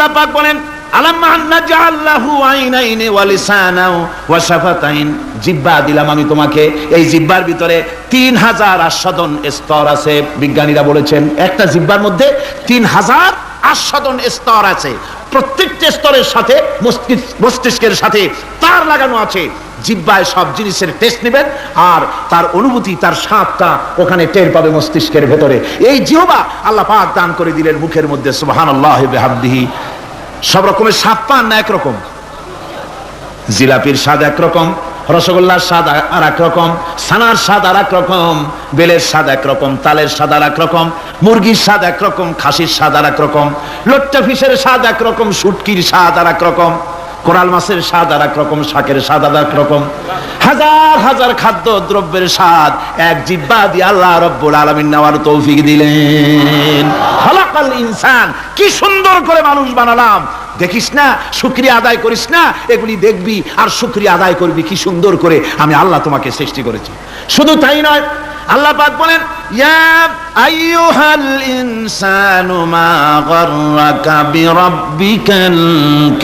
আল্লাহ পাক বলেন শাফাতাইন। দিলাম আমি তোমাকে। এই জিব্বার ভিতরে তিন হাজার আস্বাদন স্তর আছে, বিজ্ঞানীরা বলেছেন। একটা জিব্বার মধ্যে তিন হাজার আস্বাদন স্তর আছে। প্রত্যেকটা স্তরের সাথে মস্তিষ্কের সাথে তার লাগানো আছে। জিব্বায় সব জিনিসের টেস্ট নেবেন আর তার অনুভূতি, তার স্বাদটা ওখানে টের পাবে মস্তিষ্কের ভেতরে। এই জিহবা আল্লাহ পাক দান করে দিলেন মুখের মধ্যে, সুবহানাল্লাহ বিহামদিহি। সব রকমের স্বাদ পান না একরকম। জিলাপির স্বাদ একরকম। রসগোল্লার স্বাদ আর এক রকম সানার স্বাদ আর এক রকম বেলের স্বাদ এক রকম তালের স্বাদ আর এক রকম মুরগির স্বাদ একরকম, খাসির স্বাদ আর এক রকম লোট্টা ফিশের স্বাদ এক রকম শুটকির স্বাদ আর এক রকম কোরাল মাছের স্বাদ আর এক রকম শাকের স্বাদ আর এক রকম হাজার হাজার খাদ্য দ্রব্যের স্বাদ, এক জিব্বা দিয়ে আল্লাহ রব্বুল আলামিন নেওয়ার তৌফিক দিলেন। খলাকাল ইনসান, কি সুন্দর করে মানুষ বানালাম। দেখিস না, শুক্রিয়া আদায় করিস না, এগুলি দেখবি আর শুক্রিয়া আদায় করবি, কি সুন্দর করে আমি আল্লাহ তোমাকে সৃষ্টি করেছি। শুধু তাই নয়, আল্লাহ পাক বলেন, ইয়া আইয়ুহাল ইনসানু মা গাররাকা বিরাব্বিকাল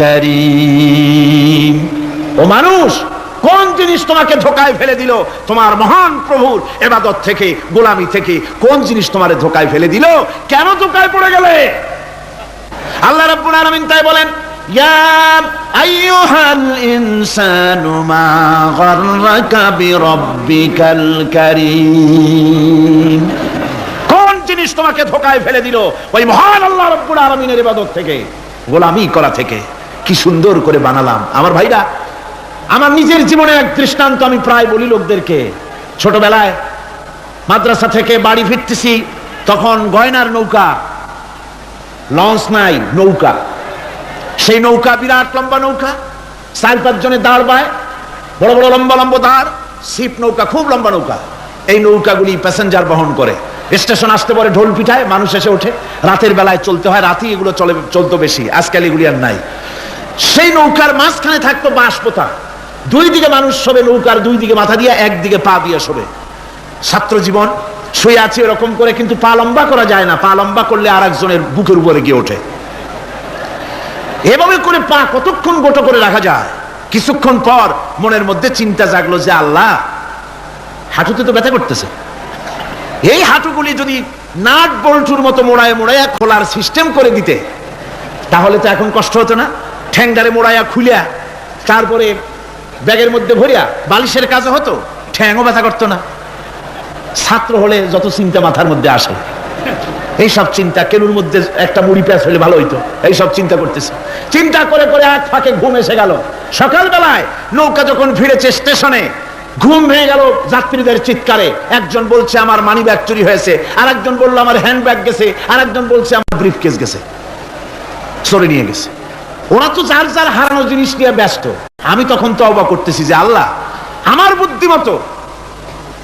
কারীম। ও মানুষ, কোন জিনিস তোমাকে ধোকায় ফেলে দিল? তোমার মহান প্রভুর এবাদত থেকে, গোলামি থেকে কোন জিনিস তোমার ধোকায় ফেলে দিল? কেন ধোকায় পড়ে গেলে? আল্লাহ রাব্বুল আলামিন তাই বলেন, ইয়া আইয়ুহাল ইনসানু মা গাররাকা বিরাব্বিকাল কোন জিনিস তোমাকে ধোকায় ফেলে দিল? ওই মহান আল্লাহ রাব্বুল আলামিনের ইবাদত থেকে, গোলামি করা থেকে। কি সুন্দর করে বানালাম। আমার ভাইরা, আমার নিজের জীবনে এক দৃষ্টান্ত আমি প্রায় বলি লোকদেরকে। ছোটবেলায় মাদ্রাসা থেকে বাড়ি ফিরতেছি, তখন গয়নার নৌকা লঞ্চ নাই, নৌকা। সেই নৌকা বিরাট লম্বা নৌকা, চার পাঁচ জনে দাঁড় পায় বড় বড় লম্বা লম্বা দাঁড়, শিপ নৌকা, খুব লম্বা নৌকা। এই নৌকাগুলি প্যাসেঞ্জার বহন করে। স্টেশন আসতে পরে ঢোল পিঠায়, মানুষ এসে ওঠে। রাতের বেলায় চলতে হয়, রাতেই এগুলো চলে, চলতো বেশি। আজকাল এগুলি আর নাই। সেই নৌকার মাঝখানে থাকতো বাঁশ পোতা দুই দিকে মানুষ শোবে নৌকার দুই দিকে মাথা দিয়ে একদিকে পা দিয়ে শোবে। ছাত্র জীবন শুয়ে আছে এরকম করে কিন্তু পা লম্বা করা যায় না। পা লম্বা করলে আর একজনের বুকের উপরে গিয়ে ওঠে। এভাবে করে পা কতক্ষণ গোটো করে রাখা যায়? কিছুক্ষণ পর মনের মধ্যে চিন্তা জাগলো যে আল্লাহ, হাঁটুতে তো ব্যথা করতেছে। এই হাঁটুগুলি যদি নাট বল্টুর মতো মোড়ায় মোড়াইয়া খোলার সিস্টেম করে দিতে, তাহলে তো এখন কষ্ট হতো না। ঠ্যাংডারে মোড়াইয়া খুলিয়া, তারপরে ব্যাগের মধ্যে ভরিয়া বালিশের কাজও হতো, ঠ্যাংও ব্যথা করতো না। ছাত্র হলে যত চিন্তা মাথার মধ্যে আসে। এইসব চিন্তা কেনুর মধ্যে একটা মুড়ি প্যাঁচ হলে ভালো হইতো। এইসব চিন্তা করতেছে। চিন্তা করে করে এক ফাঁকে ঘুম এসে গেল। সকালবেলায় নৌকা যখন ফিরেছে স্টেশনে, ঘুম ভেঙে গেল যাত্রীদের চিৎকারে। একজন বলছে, আমার মানি ব্যাগ চুরি হয়েছে। আর একজন বলল, আমার হ্যান্ড ব্যাগ গেছে। আর একজন বলছে, আমার ব্রিফ কেস গেছে। সরে নিয়ে গেছে। ওরা তো যার যার হারানো জিনিস নিয়ে ব্যস্ত। আমি তখন তো অবাক করতেছি যে, আল্লাহ, আমার বুদ্ধিমতো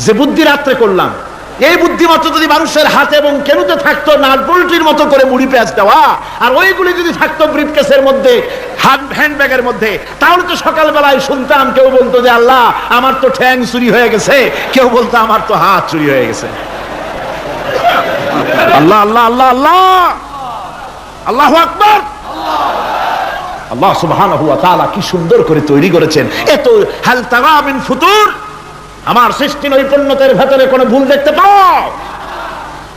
যে বুদ্ধি রাত্রে করলাম। এই বুদ্ধিমতো যদি মানুষের হাতে এবং কেনুতে থাকতো নাট বল্টির মতো করে মুড়ি পেঁয়াজ দেওয়া, আর ওইগুলি যদি থাকতো ব্রিফকেসের মধ্যে মধ্যে, তাহলে তো সকালবেলায় শুনতাম, কেউ বলতো যে আল্লাহ, আমার তো ঠ্যাং চুরি হয়ে গেছে। কেউ বলতো, আমার তো হাত চুরি হয়ে গেছে। আল্লাহ আল্লাহ আল্লাহ আল্লাহ! আল্লাহ আকবর! আল্লাহ কি সুন্দর করে তৈরি করেছেন। এত হাল তারা ফুতুর আমার সৃষ্টি নৈপুণ্যতের ভেতরে কোনো ভুল দেখতে পাও?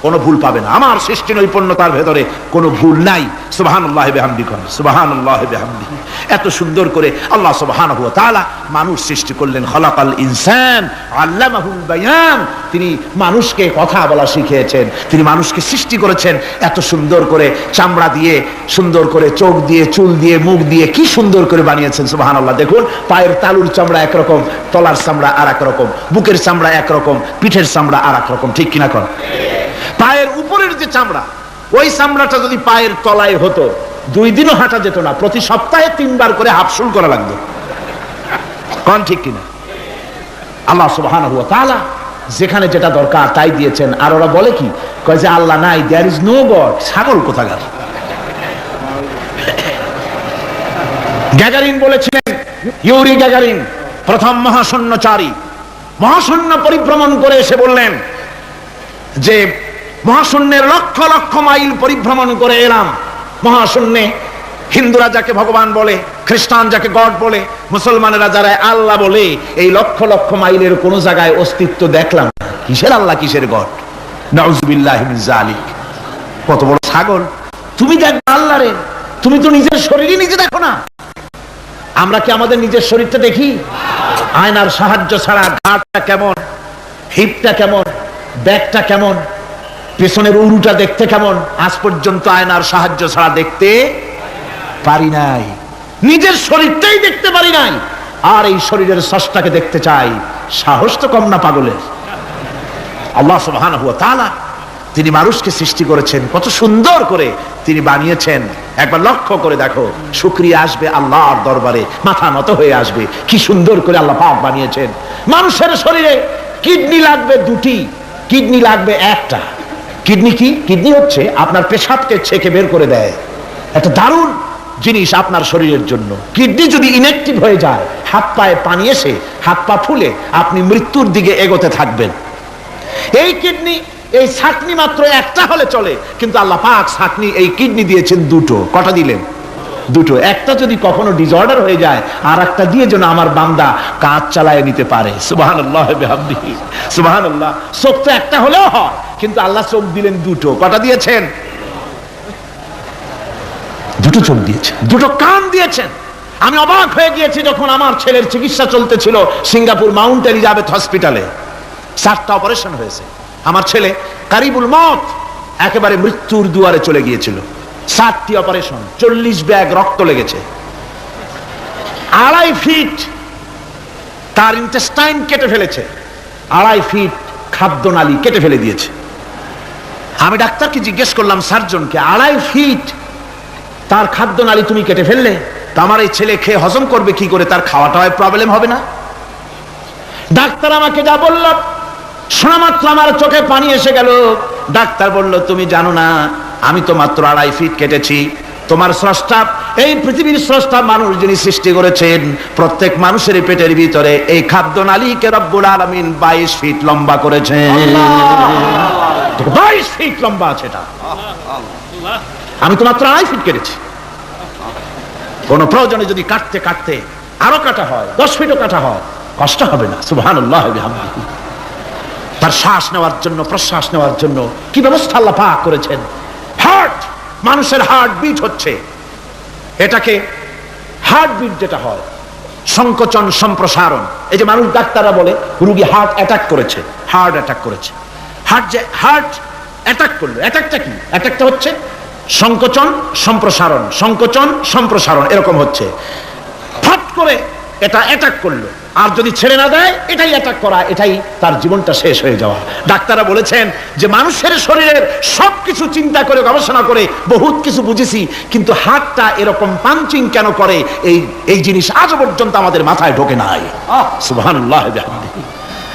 কোনো ভুল পাবে না। আমার সৃষ্টি নৈপুণ্যতার ভেতরে কোনো ভুল নাই। সুবহানাল্লাহি বিহামদি কোন সুবহানাল্লাহি বিহামদি এত সুন্দর করে আল্লাহ সুবহানাহু ওয়া তাআলা মানুষ সৃষ্টি করলেন। খলাকাল ইনসান, আল্লামাহুল বায়ান। তিনি মানুষকে কথা বলা শিখিয়েছেন। তিনি মানুষকে সৃষ্টি করেছেন। এত সুন্দর করে চামড়া দিয়ে, সুন্দর করে চোখ দিয়ে, চুল দিয়ে, মুখ দিয়ে কি সুন্দর করে বানিয়েছেন। সুবহানাল্লাহ, দেখুন, পায়ের তালুর চামড়া একরকম, তলার চামড়া আর রকম, বুকের চামড়া একরকম, পিঠের চামড়া আর রকম। ঠিক কিনা কর পায়ের উপরের যে চামড়া, ওই চামড়াটা যদি পায়ের তলায় হতো, দুই দিনও হাঁটা যেত না, প্রতি সপ্তাহে তিনবার করে হাফসুল করা লাগতো। কন ঠিক কিনা? আল্লাহ সুবহানাহু ওয়া তাআলা যেখানে যেটা দরকার তাই দিয়েছেন। আর ওরা বলে কি? কয় যে, আল্লাহ নাই দেয়ার ইজ নো গড ছাগল কোথাকার? গ্যাগারিন বলেছিলেন, ইউরি গ্যাগারিন, প্রথম মহাশূন্যচারী। মহাশূন্য পরিভ্রমণ করে এসে বললেন যে মহাশূন্যের লক্ষ লক্ষ মাইল পরিভ্রমণ করে এলাম। মহাশূন্যে হিন্দুরা যাকে ভগবান বলে, খ্রিস্টান যাকে গড বলে, মুসলমানেরা যারা আল্লাহ বলে, এই লক্ষ লক্ষ মাইলের কোন জায়গায় অস্তিত্ব দেখলাম। কিসের আল্লাহ, কিসের গড? নজবিল্লাহ কত বড় ছাগল। তুমি দেখ আল্লাহ রে। তুমি তো নিজের শরীরই নিজে দেখো না। আমরা কি আমাদের নিজের শরীরটা দেখি? আয়নার সাহায্য ছাড়া ঘাটটা কেমন? হিপটা কেমন? ব্যাগটা কেমন? পেছনের উরুটা দেখতে কেমন? আজ পর্যন্ত আয়নার সাহায্য ছাড়া দেখতে পারি নাই। নিজের শরীরটাই দেখতে পারি নাই। আর এই শরীরের সষ্টাকে দেখতে চাই। সাহস তো কম না পাগলের। আল্লাহ সুবহানাহু ওয়া তাআলা তিনি মানুষকে সৃষ্টি করেছেন। কত সুন্দর করে তিনি বানিয়েছেন। একবার লক্ষ্য করে দেখো, শুক্রিয়া আসবে আল্লাহর দরবারে। মাথা নত হয়ে আসবে। কি সুন্দর করে আল্লাহ পাক বানিয়েছেন। মানুষের শরীরে কিডনি লাগবে দুটি, কিডনি লাগবে একটা। কিডনি কি? কিডনি হচ্ছে আপনার পেশাবকে ছেকে বের করে দেয়। একটা দারুণ জিনিস আপনার শরীরের জন্য। কিডনি যদি ইনেকটিভ হয়ে যায়, হাত পায়ে পানি এসে, হাত পা ফুলে, আপনি মৃত্যুর দিকে এগোতে থাকবেন। এই কিডনি, এই ছাকনি মাত্র একটা হলে চলে, কিন্তু আল্লাহ পাক ছাকনি, এই কিডনি দিয়েছেন দুটো। কটা দিলেন? দুটো, একটা যদি কখনো ডিসঅর্ডার হয়ে যায় আর একটা দিয়ে যেন আমার বান্দা কাজ চালায় নিতে পারে। সুবাহান আল্লাহ সুবাহান আল্লাহ চোখ তো একটা হলেও হয়, কিন্তু আল্লাহ চোখ দিলেন দুটো। কটা দিয়েছেন? দুটো চোখ দিয়েছেন। দুটো কান দিয়েছেন। আমি অবাক হয়ে গিয়েছি যখন আমার ছেলের চিকিৎসা চলতেছিল সিঙ্গাপুর মাউন্ট এলিজাবেথ হসপিটালে। চারটা অপারেশন হয়েছে। আমার ছেলে কারিবুল মত একেবারে মৃত্যুর দুয়ারে চলে গিয়েছিল। সাতটি অপারেশন, চল্লিশ ব্যাগ রক্ত লেগেছে। আড়াই ফিট তার ইন্টেস্টাইন কেটে ফেলেছে। আড়াই ফিট খাদ্যনালী কেটে ফেলে দিয়েছে। আমি ডাক্তারকে জিজ্ঞেস করলাম, সার্জনকে, আড়াই ফিট তার খাদ্যনালী তুমি কেটে ফেললে? তা আমার এই ছেলে খেয়ে হজম করবে, কি করে তার খাওয়াটা প্রবলেম হবে না? ডাক্তার আমাকে যা বলল শোনা মাত্র আমার চোখে পানি এসে গেল। ডাক্তার বলল, তুমি জানো না আমি তো মাত্র আড়াই ফিট কেটেছি। তোমার স্রষ্টা এই পৃথিবীর স্রষ্টা মানুষ যিনি সৃষ্টি করেছেন প্রত্যেক মানুষের পেটের ভিতরে এই খাদ্য নালীকে রব্বুল আলমিন বাইশ ফিট লম্বা করেছেন। বাইশ ফিট লম্বা আছে এটা। আমি তো মাত্র আড়াই ফিট কেটেছি। কোন প্রয়োজনে যদি কাটতে কাটতে আরও কাটা হয় দশ ফিটও কাটা হয় কষ্ট হবে না সুবহান তার শ্বাস নেওয়ার জন্য প্রশ্বাস নেওয়ার জন্য কি ব্যবস্থা আল্লাহ পাক করেছেন? হার্ট, মানুষের হার্ট বিট হচ্ছে। এটাকে হার্ট বিট যেটা হয়, সংকোচন সম্প্রসারণ। এই যে মানুষ ডাক্তাররা বলে, রুগী হার্ট অ্যাটাক করেছে, হার্ট অ্যাটাক করেছে। হার্ট যে, হার্ট অ্যাটাক করল, অ্যাটাকটা কি? অ্যাটাকটা হচ্ছে সংকোচন সম্প্রসারণ সংকোচন সম্প্রসারণ, এরকম হচ্ছে। ফট করে এটা অ্যাটাক করল। আর যদি ছেড়ে না দেয়, এটাই অ্যাটাক করা, এটাই তার জীবনটা শেষ হয়ে যাওয়া। ডাক্তাররা বলেছেন যে মানুষের শরীরের সব কিছু চিন্তা করে, গবেষণা করে, বহুত কিছু বুঝেছি, কিন্তু হাতটা এরকম পাঞ্চিং কেন করে, এই এই জিনিস আজ পর্যন্ত আমাদের মাথায় ঢোকে নাই। বিহামদিহি।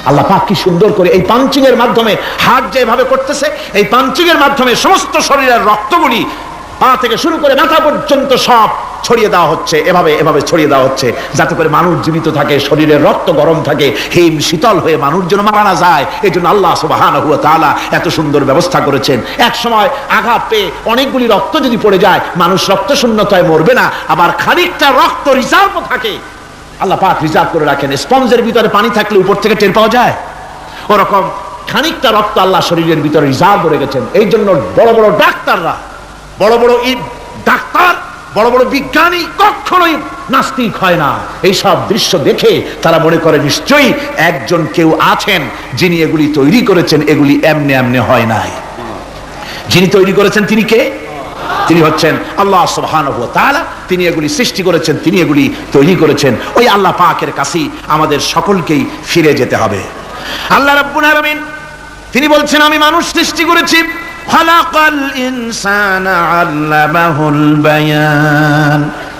আল্লাহ পাক কি সুন্দর করে এই পাঞ্চিং এর মাধ্যমে হার্ট যেভাবে করতেছে, এই পাঞ্চিং এর মাধ্যমে সমস্ত শরীরের রক্তগুলি পা থেকে শুরু করে মাথা পর্যন্ত সব ছড়িয়ে দেওয়া হচ্ছে, এভাবে এভাবে ছড়িয়ে দেওয়া হচ্ছে। যাতে করে মানুষ জীবিত থাকে শরীরের রক্ত গরম থাকে, হিম শীতল হয়ে মানুষ যেন মারা না যায়। এই জন্য আল্লাহ সুবাহান তাআলা এত সুন্দর ব্যবস্থা করেছেন। এক সময় আঘাত পেয়ে অনেকগুলি রক্ত যদি পড়ে যায়, মানুষ রক্ত শূন্যতায় মরবে না, আবার খানিকটা রক্ত রিজার্ভ থাকে। আল্লাহ পাক রিজার্ভ করে রাখেন। স্পঞ্জের ভিতরে পানি থাকলে উপর থেকে টের পাওয়া যায়। ওরকম খানিকটা রক্ত আল্লাহ শরীরের ভিতরে রিজার্ভ করে গেছেন এই জন্য বড় বড় ডাক্তাররা, বড় বড় ডাক্তার বড় বড় বিজ্ঞানী কখনোই নাস্তিক হয় না। এই সব দৃশ্য দেখে তারা মনে করে নিশ্চয়ই একজন কেউ আছেন যিনি এগুলি তৈরি করেছেন, এগুলি এমনে এমনে হয় নাই। যিনি তৈরি করেছেন তিনি কে? তিনি হচ্ছেন আল্লাহ তাআলা, তিনি এগুলি সৃষ্টি করেছেন, তিনি এগুলি তৈরি করেছেন। ওই আল্লাহ পাকের কাছেই আমাদের সকলকেই ফিরে যেতে হবে। আল্লাহ রাব্বুল আলামিন, তিনি বলছেন, আমি মানুষ সৃষ্টি করেছি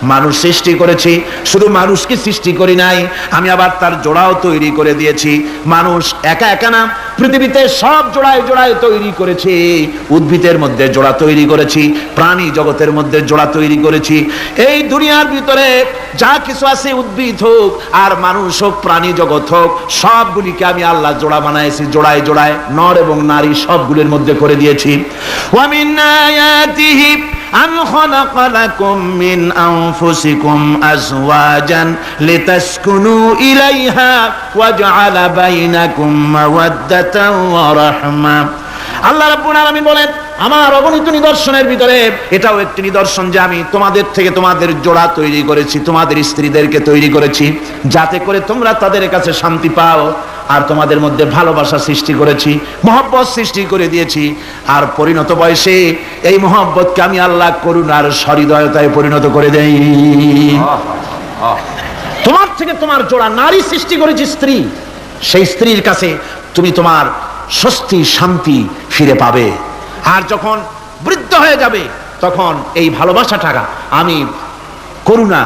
মানুষ সৃষ্টি করেছি, শুধু মানুষকে সৃষ্টি করি নাই, আমি আবার তার জোড়াও তৈরি করে দিয়েছি। মানুষ একা একা না পৃথিবীতে সব জোড়ায় জোড়ায় তৈরি করেছি। উদ্ভিদের মধ্যে জোড়া তৈরি করেছি, প্রাণী জগতের মধ্যে জোড়া তৈরি করেছি। এই দুনিয়ার ভিতরে যা কিছু আছে উদ্ভিদ হোক আর মানুষ হোক, প্রাণী জগৎ হোক, সবগুলিকে আমি আল্লাহ জোড়া বানাইছি, জোড়ায় জোড়ায় নর এবং নারী সবগুলির মধ্যে করে দিয়েছি। আম খলাকালাকুম মিন আনফুসিকুম আজওয়াজান লিতাসকুনু ইলাইহা ওয়াজআলা বাইনাকুম মাওয়াদ্দাতাও ওয়া রাহমা আল্লাহ রাব্বুল আলামিন বলেন, আমার অগণিত নিদর্শনের ভিতরে এটাও একটি নিদর্শন যে আমি তোমাদের থেকে তোমাদের জোড়া তৈরি করেছি, তোমাদের স্ত্রীদেরকে তৈরি করেছি, যাতে করে তোমরা তাদের কাছে শান্তি পাও। আর তোমাদের মধ্যে ভালোবাসা সৃষ্টি করেছি, মহব্বত সৃষ্টি করে দিয়েছি। আর পরিণত বয়সে এই মহব্বতকে আমি আল্লাহ করুণার সহৃদয়তায় পরিণত করে দেই। তোমার থেকে তোমার জোড়া নারী সৃষ্টি করেছি স্ত্রী। সেই স্ত্রীর কাছে তুমি তোমার স্বস্তি, শান্তি ফিরে পাবে। আর যখন বৃদ্ধ হয়ে যাবে, তখন এই ভালোবাসা টাকা আমি করুণা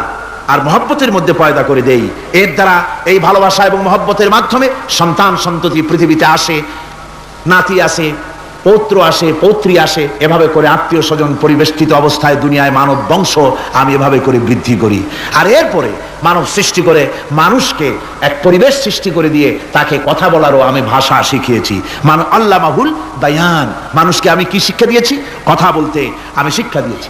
আর মহব্বতের মধ্যে পয়দা করে দেই। এর দ্বারা এই ভালোবাসা এবং মহব্বতের মাধ্যমে সন্তান সন্ততি পৃথিবীতে আসে, নাতি আসে, পৌত্র আসে, পৌত্রী আসে, এভাবে করে আত্মীয় স্বজন পরিবেষ্টিত অবস্থায় দুনিয়ায় মানব বংশ আমি এভাবে করে বৃদ্ধি করি। আর এরপরে মানব সৃষ্টি করে মানুষকে এক পরিবেশ সৃষ্টি করে দিয়ে তাকে কথা বলারও আমি ভাষা শিখিয়েছি। মান আল্লাহ মাহুল বায়ান। মানুষকে আমি কি শিক্ষা দিয়েছি? কথা বলতে আমি শিক্ষা দিয়েছি।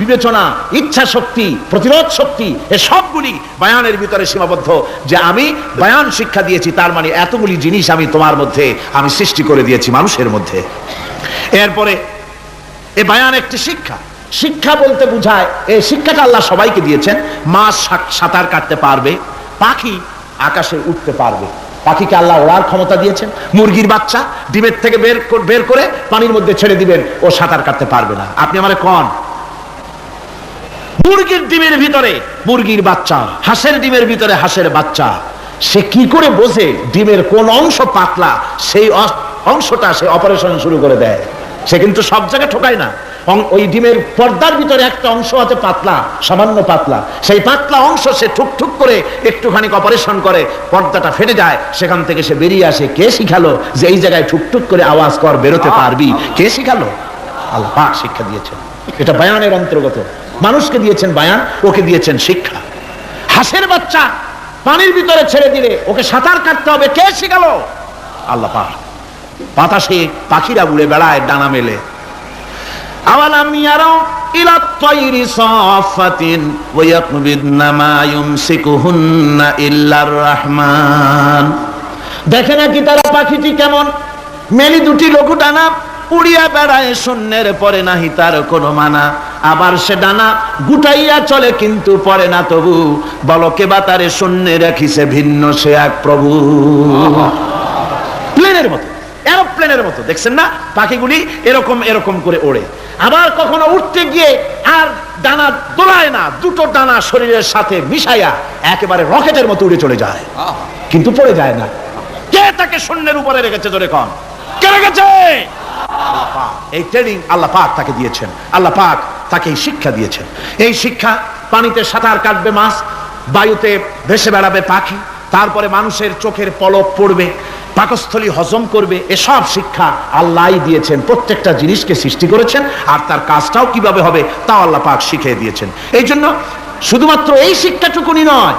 বিবেচনা, ইচ্ছা শক্তি, প্রতিরোধ শক্তি এ সবগুলি বায়ানের ভিতরে সীমাবদ্ধ। যে আমি বায়ান শিক্ষা দিয়েছি, তার মানে এতগুলি জিনিস আমি তোমার মধ্যে, আমি সৃষ্টি করে দিয়েছি মানুষের মধ্যে। এরপরে, এ বায়ান একটি শিক্ষা। শিক্ষা বলতে বুঝায় এই শিক্ষাটা আল্লাহ সবাইকে দিয়েছেন মাছ সাঁতার কাটতে পারবে, পাখি আকাশে উঠতে পারবে। পাখিকে আল্লাহ ওড়ার ক্ষমতা দিয়েছেন, মুরগির বাচ্চা ডিমের থেকে বের বের করে পানির মধ্যে ছেড়ে দিবেন, ও সাঁতার কাটতে পারবে না। আপনি আমারে কন? মুরগির ডিমের ভিতরে মুরগির বাচ্চা, হাঁসের ডিমের ভিতরে হাঁসের বাচ্চা। সে কি করে বোঝে ডিমের কোন অংশ পাতলা, সেই অংশটা সে অপারেশন শুরু করে দেয়? সে কিন্তু সব জায়গায় ঠোকায় না। ওই ডিমের পর্দার ভিতরে একটা অংশ আছে পাতলা, সামান্য পাতলা। সেই পাতলা অংশ সে ঠুক ঠুক করে একটুখানি অপারেশন করে, পর্দাটা ফেটে যায়, সেখান থেকে সে বেরিয়ে আসে। কে শিখালো যে এই জায়গায় ঠুকঠুক করে আওয়াজ কর, বেরোতে পারবি? কে শিখালো? আল্লাহ শিক্ষা দিয়েছেন। এটা বায়ানের অন্তর্গত। মানুষকে দিয়েছেন বায়ান, ওকে দিয়েছেন শিক্ষা। হাঁসের বাচ্চা পানির ভিতরে ছেড়ে দিলে ওকে সাঁতার কাটতে হবে। কে শিখালো? আল্লাহ বাতাসে পাখিরা উড়ে বেড়ায়, ডানা মেলে। ইলা দেখে নাকি তারা পাখিটি কেমন? মেলি দুটি লঘু ডানা উড়িয়া বেড়ায় শূন্যের পরে নাহি তার কোনো মানা। আবার সে ডানা গুটাইয়া চলে কিন্তু পরে না তবু। বলকে বা তারে শূন্যে রাখিছে ভিন্ন, সে এক প্রভু। প্লেনের মতো, এরোপ্লেনের মতো, দেখছেন না? পাখিগুলি এরকম এরকম করে ওড়ে। আবার কখনো উঠতে গিয়ে আর ডানা দোলায় না, দুটো ডানা শরীরের সাথে মিশাইয়া একেবারে রকেটের মতো উড়ে চলে যায়। কিন্তু পড়ে যায় না। কে তাকে শূন্যের উপরে রেখেছে ধরে কন? কে রেখেছে? পাক। এই ট্রেনিং আল্লাহ পাক তাকে দিয়েছেন। আল্লাহ পাক তাকে এই শিক্ষা দিয়েছেন। এই শিক্ষা পানিতে সাঁতার কাটবে মাছ, বায়ুতে ভেসে বেড়াবে পাখি, তারপরে মানুষের চোখের পলক পড়বে, পাকস্থলী হজম করবে, এসব শিক্ষা আল্লাহই দিয়েছেন। প্রত্যেকটা জিনিসকে সৃষ্টি করেছেন আর তার কাজটাও কীভাবে হবে তাও আল্লাহ পাক শিখিয়ে দিয়েছেন। এই জন্য শুধুমাত্র এই শিক্ষাটুকুনি নয়,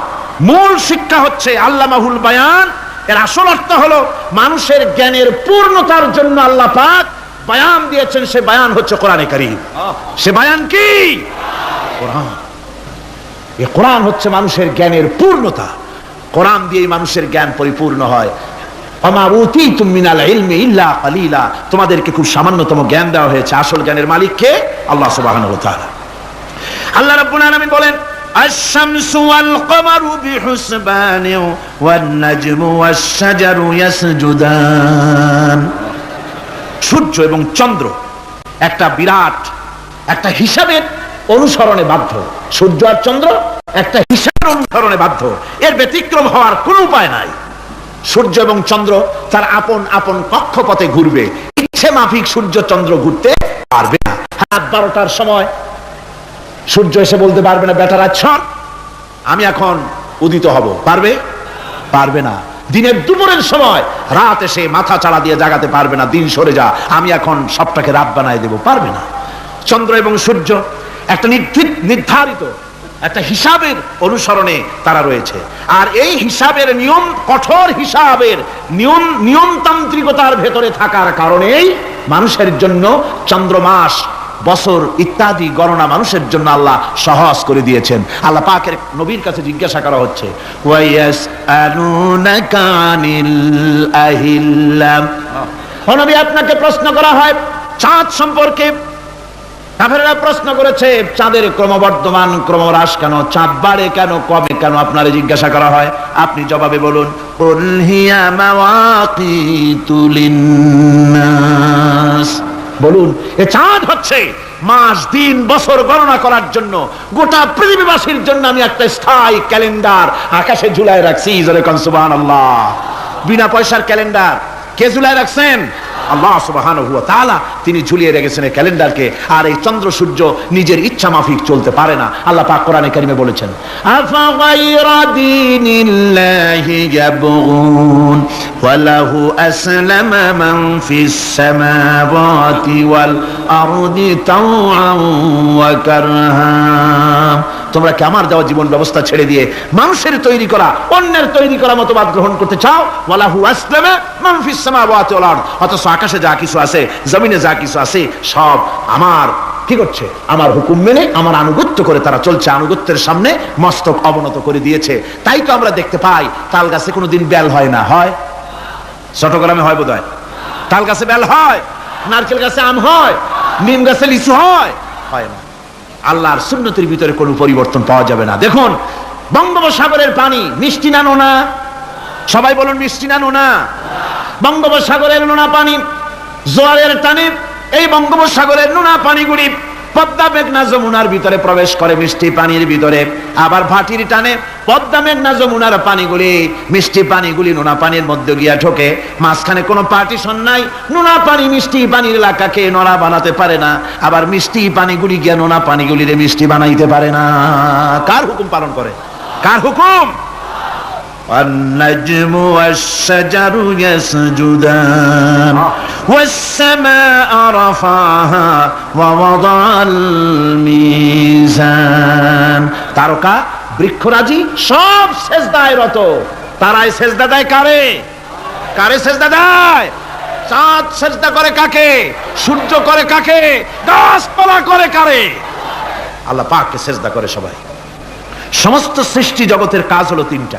মূল শিক্ষা হচ্ছে আল্লাহ মাহুল বায়ান। এর আসল অর্থ হলো মানুষের জ্ঞানের পূর্ণতার জন্য আল্লাহ পাক বায়ান দিয়েছেন সে বায়ান হচ্ছে কোরআনে কারীম সে বায়ান কি কোরআন এ কোরআন হচ্ছে মানুষের জ্ঞানের পূর্ণতা কোরআন দিয়েই মানুষের জ্ঞান পরিপূর্ণ হয় আমা উতীতুম মিনাল ইলমি ইল্লা কালিলা তোমাদেরকে খুব সামান্যতম জ্ঞান দেওয়া হয়েছে আসল জ্ঞানের মালিক কে আল্লাহ সুবহানাহু ওয়া তাআলা আল্লাহ রাব্বুল আলামিন বলেন الشمس والقمر بحسبان والنجم والشجر يسجدان সূর্য এবং চন্দ্র একটা বিরাট, একটা হিসাবের অনুসরণে বাধ্য। সূর্য আর চন্দ্র একটা হিসাবের অনুসরণে বাধ্য। এর ব্যতিক্রম হওয়ার কোনো উপায় নাই। সূর্য এবং চন্দ্র তার আপন আপন কক্ষপথে ঘুরবে। ইচ্ছে মাফিক সূর্য, চন্দ্র ঘুরতে পারবে না। রাত বারোটার সময় সূর্য এসে বলতে পারবে না বেটারা ছন আমি এখন উদিত হব। পারবে? পারবে না। দিনের দুপুরের সময়। রাত এসে মাথা চাড়া দিয়ে জাগাতে পারবে না, দিন সরে যা। আমি এখন সবটাকে রাত বানায় দেব, পারবে না। চন্দ্র এবং সূর্য একটা নির্ধারিত, একটা হিসাবের অনুসরণে তারা রয়েছে। আর এই হিসাবের নিয়ম, কঠোর হিসাবের নিয়ম, নিয়মতান্ত্রিকতার ভেতরে থাকার কারণেই মানুষের জন্য চন্দ্রমাস বছর ইত্যাদি গণনা মানুষের জন্য আল্লাহ সহজ করে দিয়েছেন। আল্লাহ পাকের নবীর কাছে জিজ্ঞাসা করা হচ্ছে আহিল্লাম আপনাকে প্রশ্ন করা হয়, চাঁদ সম্পর্কে। প্রশ্ন করেছে, চাঁদের ক্রমবর্ধমান, ক্রমহ্রাস কেন? চাঁদ বাড়ে কেন? কমে কেন? আপনার জিজ্ঞাসা করা হয়। আপনি জবাবে বলুন, "কুল হিয়া মাওয়াকিতু লিন্নাস।" বলুন, এ চাঁদ হচ্ছে মাস, দিন, বছর গণনা করার জন্য। গোটা পৃথিবীবাসীর জন্য আমি একটা স্থায়ী ক্যালেন্ডার আকাশে ঝুলায় রাখছি বিনা পয়সার ক্যালেন্ডার। কে ঝুলায় রাখছেন? আল্লাহ সুবহানাহু ওয়া তাআলা তিনি ঝুলিয়ে রেখেছেন এই ক্যালেন্ডারকে, আর এই চন্দ্র সূর্য নিজের ইচ্ছা মাফিক চলতে পারে না। আল্লাহ পাক কোরআনে কারিমে বলেছেন তোমরা কি আমার দেওয়া জীবন ব্যবস্থা ছেড়ে দিয়ে মানুষের তৈরি করা, অন্যের তৈরি করা মতবাদ গ্রহণ করতে চাও? ওয়ালাহু অথচ আকাশে যা কিছু আছে, জমিনে যা কিছু আছে, সব আমার। কি করছে? আমার হুকুম মেনে, আমার আনুগত্য করে তারা চলছে। আনুগত্যের সামনে মস্তক অবনত করে দিয়েছে। তাই তো আমরা দেখতে পাই তাল গাছে কোনোদিন বেল হয় না। হয়? চট্টগ্রামে হয় বোধহয়। তাল গাছে বেল হয়, নারকেল গাছে আম হয়, নিম গাছে লিচু হয়। হয় না। আল্লাহর সুন্নতির ভিতরে কোনো পরিবর্তন পাওয়া যাবে না। দেখুন, বঙ্গোপসাগরের পানি মিষ্টি না সবাই বলুন মিষ্টি না বঙ্গোপসাগরের নোনা পানি, জোয়ারের টানে এই বঙ্গোপসাগরের নোনা পানিগুলি পদ্মা মেঘনা যমুনার ভিতরে প্রবেশ করে মিষ্টি পানির ভিতরে। আবার ভাটির টানে পদ্মা মেঘনা যমুনার পানিগুলি, মিষ্টি পানিগুলি নোনা পানির মধ্যে গিয়া ঢোকে। মাঝখানে কোনো পার্টিশন নাই, নোনা পানি মিষ্টি পানির এলাকাকে নোনা বানাতে পারে না। আবার মিষ্টি পানিগুলি গিয়া নোনা পানিগুলিরে মিষ্টি বানাইতে পারে না। কার হুকুম পালন করে? কার হুকুম? والنجم والشجر يسجدان والسماء رفعها ووضع الميزان তারকা বৃক্ষরাজি সব সেজদায় রত তারাই সেজদা দেয় কারে কারে সেজদা দেয় চাঁদ সেজদা করে কাকে সূর্য করে কাকে গাছপালা করে কারে আল্লাহ পাককে সেজদা করে সবাই সমস্ত সৃষ্টি জগতের কাজ হলো তিনটা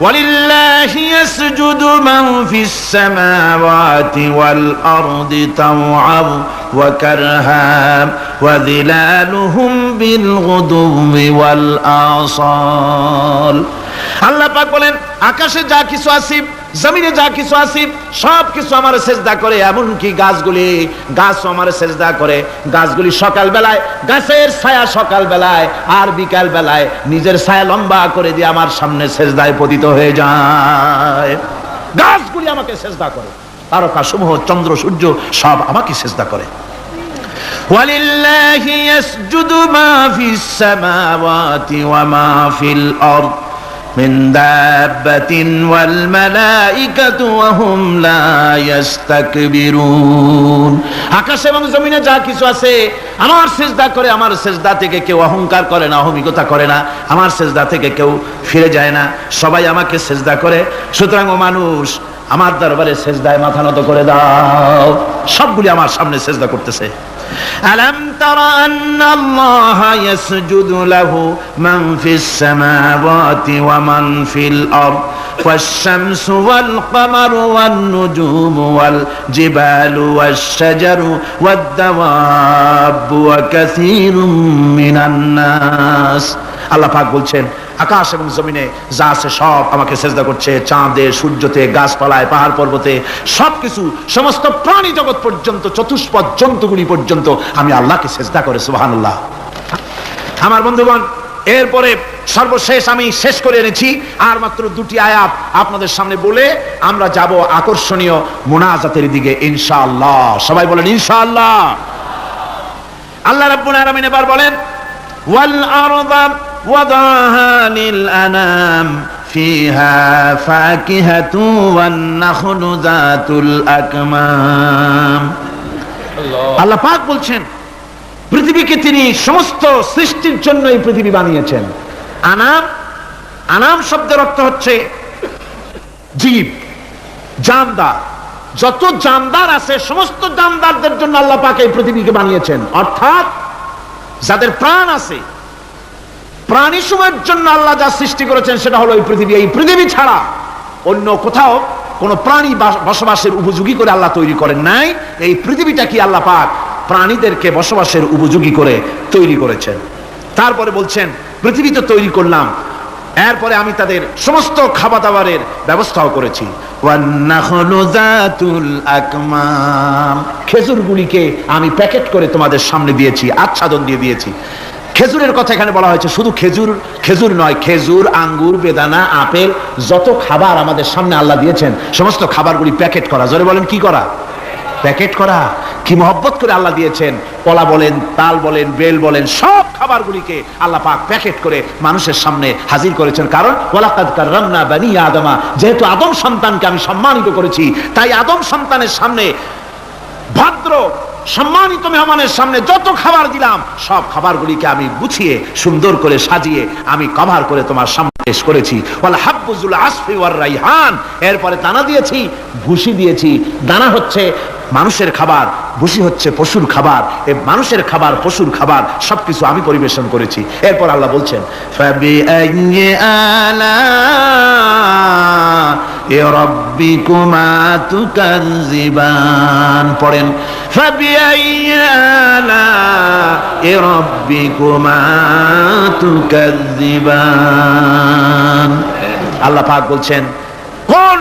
ولله يسجد من في السماوات والأرض طوعا وكرها وظلالهم بالغدو والآصال. আল্লাহ পাক বলেন, আকাশে যা কিছু আসিব জমিনে যা কিছু আসিব সব কিছু আমার সেজদা করে, এমনকি গাছগুলি গাছ আমার সেজদা করে। গাছগুলি সকাল বেলায় গাছের ছায়া সকাল বেলায় আর বিকাল বেলায় নিজের ছায়া লম্বা করে দিয়ে আমার সামনে সেজদায় পতিত হয়ে যায়। গাছগুলি আমাকে সেজদা করে। তারকা সমূহ, চন্দ্র, সূর্য, সব আমাকে সেজদা করে। ওয়ালিল্লাহি ইয়াসজুদু মা ফিস সামাওয়াতি ওয়া মা ফিল আরদ। من دابة والملائكة وهم لا يستكبرون আকাশ এবং জমিনে যা কিছু আছে আমার সেজদা করে আমার সেজদা থেকে কেউ অহংকার করে না অহমিকতা করে না আমার সেজদা থেকে কেউ ফিরে যায় না সবাই আমাকে সেজদা করে সুতরাং ও মানুষ আমার দরবারে সেজদায় মাথা নত করে দাও সবগুলি আমার সামনে সেজদা করতেছে ألم تر أن الله يسجد له من في السماوات ومن في الأرض والشمس والقمر والنجوم والجبال والشجر والدواب وكثير من الناس আল্লাহ পাক বলছেন, আকাশ এবং জমিনে যা আছে সব আমাকে সেজদা করছে, চাঁদে, সূর্যতে, গাছপালায়, পাহাড় পর্বতে, সবকিছু সমস্ত প্রাণী জগৎ পর্যন্ত, চতুষ্পদ জন্তুগুলি পর্যন্ত আমি আল্লাহকে সেজদা করে, সুবহানাল্লাহ। আমার বন্ধুগণ, এরপরে সর্বশেষ আমি শেষ করে এনেছি, আর মাত্র দুটি আয়াত আপনাদের সামনে বলে আমরা যাব আকর্ষণীয় মোনাজাতের দিকে, ইনশাআল্লাহ। সবাই বলেন, ইনশাআল্লাহ। আল্লাহ রাব্বুল আলামিন এবার বলেন, ওয়াল আরদা আনাম ফিহা ফাকিহাতু ওয়ান নাখলু যাতুল আকমাম আল্লাহ পাক বলছেন, পৃথিবীকে তিনি সমস্ত সৃষ্টির জন্য এই পৃথিবী বানিয়েছেন। আনাম আনাম শব্দের অর্থ হচ্ছে জীব, জানদার। যত জানদার আছে, সমস্ত জানদারদের জন্য আল্লাহ পাক এই পৃথিবীকে বানিয়েছেন। অর্থাৎ যাদের প্রাণ আছে প্রাণী সময়ের জন্য আল্লাহ যা সৃষ্টি করেছেন সেটা হলো এই পৃথিবী। এই পৃথিবী ছাড়া অন্য কোথাও কোন প্রাণী বসবাসের উপযোগী করে আল্লাহ তৈরি করেন নাই। এই পৃথিবীটা কি আল্লাহ পাক প্রাণীদেরকে বসবাসের উপযোগী করে তৈরি করেছেন? তারপরে বলছেন পৃথিবী তো তৈরি করলাম। এরপরে আমি তাদের সমস্ত খাবার দাবারের ব্যবস্থাও করেছি। খেজুরগুলিকে আমি প্যাকেট করে তোমাদের সামনে দিয়েছি, আচ্ছাদন দিয়ে দিয়েছি। খেজুরের কথা এখানে বলা হয়েছে। শুধু খেজুর খেজুর নয়, খেজুর, আঙ্গুর, বেদানা, আপেল, যত খাবার আমাদের সামনে আল্লাহ দিয়েছেন, সমস্ত খাবারগুলি প্যাকেট করা। জোরে বলেন, কি করা? প্যাকেট করা। কি মহব্বত করে আল্লাহ দিয়েছেন? কলা বলেন, তাল বলেন, বেল বলেন, সব খাবারগুলিকে আল্লাহ পাক প্যাকেট করে মানুষের সামনে হাজির করেছেন। কারণ কাররামনা বানি আদমা, যেহেতু আদম সন্তানকে আমি সম্মানিত করেছি, তাই আদম সন্তানের সামনে ভদ্র সম্মানিত মেহমানের সামনে যত খাবার দিলাম, সব খাবারগুলিকে আমি গুছিয়ে, সুন্দর করে সাজিয়ে, আমি কভার করে তোমার সামনে পেশ করেছি। হাব্বুজুল আসফি ওয়ার রাইহান। এরপরে দানা দিয়েছি ভুসি দিয়েছি। দানা হচ্ছে মানুষের খাবার ভুসি হচ্ছে পশুর খাবার। এ মানুষের খাবার, পশুর খাবার, সবকিছু আমি পরিবেশন করেছি। এরপর আল্লাহ বলছেন পড়েন ফাবিআইয়ি আলা'i রাব্বিকুমা তুকাযিবান আল্লাহ পাক বলছেন, কোন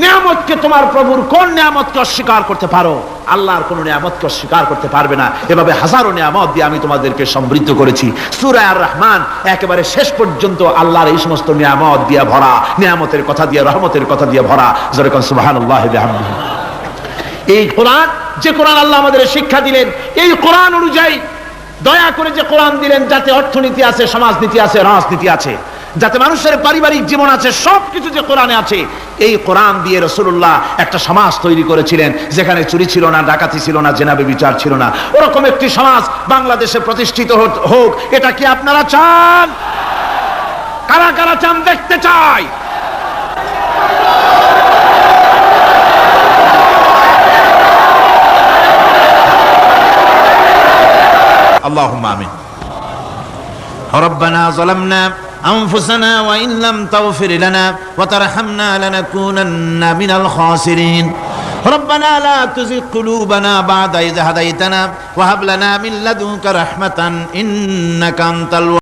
নিয়ামতকে তোমার প্রভুর কোন নিয়ামতকে অস্বীকার করতে পারো? আল্লাহর কোন নিয়ামতকে অস্বীকার করতে পারবে না। এভাবে হাজারো নিয়ামত দিয়ে আমি তোমাদেরকে সমৃদ্ধ করেছি। সূরা আর রহমান একেবারে শেষ পর্যন্ত আল্লাহর এই সমস্ত নিয়ামত দিয়ে ভরা, নিয়ামতের কথা দিয়ে, রহমতের কথা দিয়ে ভরা। যেরকম বিহামদিহি। এই কোরআন যে কোরআন আল্লাহ আমাদের শিক্ষা দিলেন, এই কোরআন অনুযায়ী দয়া করে যে কোরআন দিলেন, যাতে অর্থনীতি আছে, সমাজনীতি আছে, রাজনীতি আছে, যাতে মানুষের পারিবারিক জীবন আছে, সবকিছু যে কোরআনে আছে, এই কোরআন দিয়ে রসুল্লাহ একটা সমাজ তৈরি করেছিলেন, যেখানে চুরি ছিল না, ডাকাতি ছিল না জেনাবে বিচার ছিল না। ওরকম একটি সমাজ বাংলাদেশে প্রতিষ্ঠিত হোক, এটা কি আপনারা চান? কারা কারা চান, দেখতে চাই। اللهم آمين ربنا ظلمنا أنفسنا وإن لم تغفر لنا وترحمنا لنكونن من الخاسرين ربنا لا تزغ قلوبنا بعد إذ هديتنا وهب لنا من لدنك رحمة إنك أنت الوهاب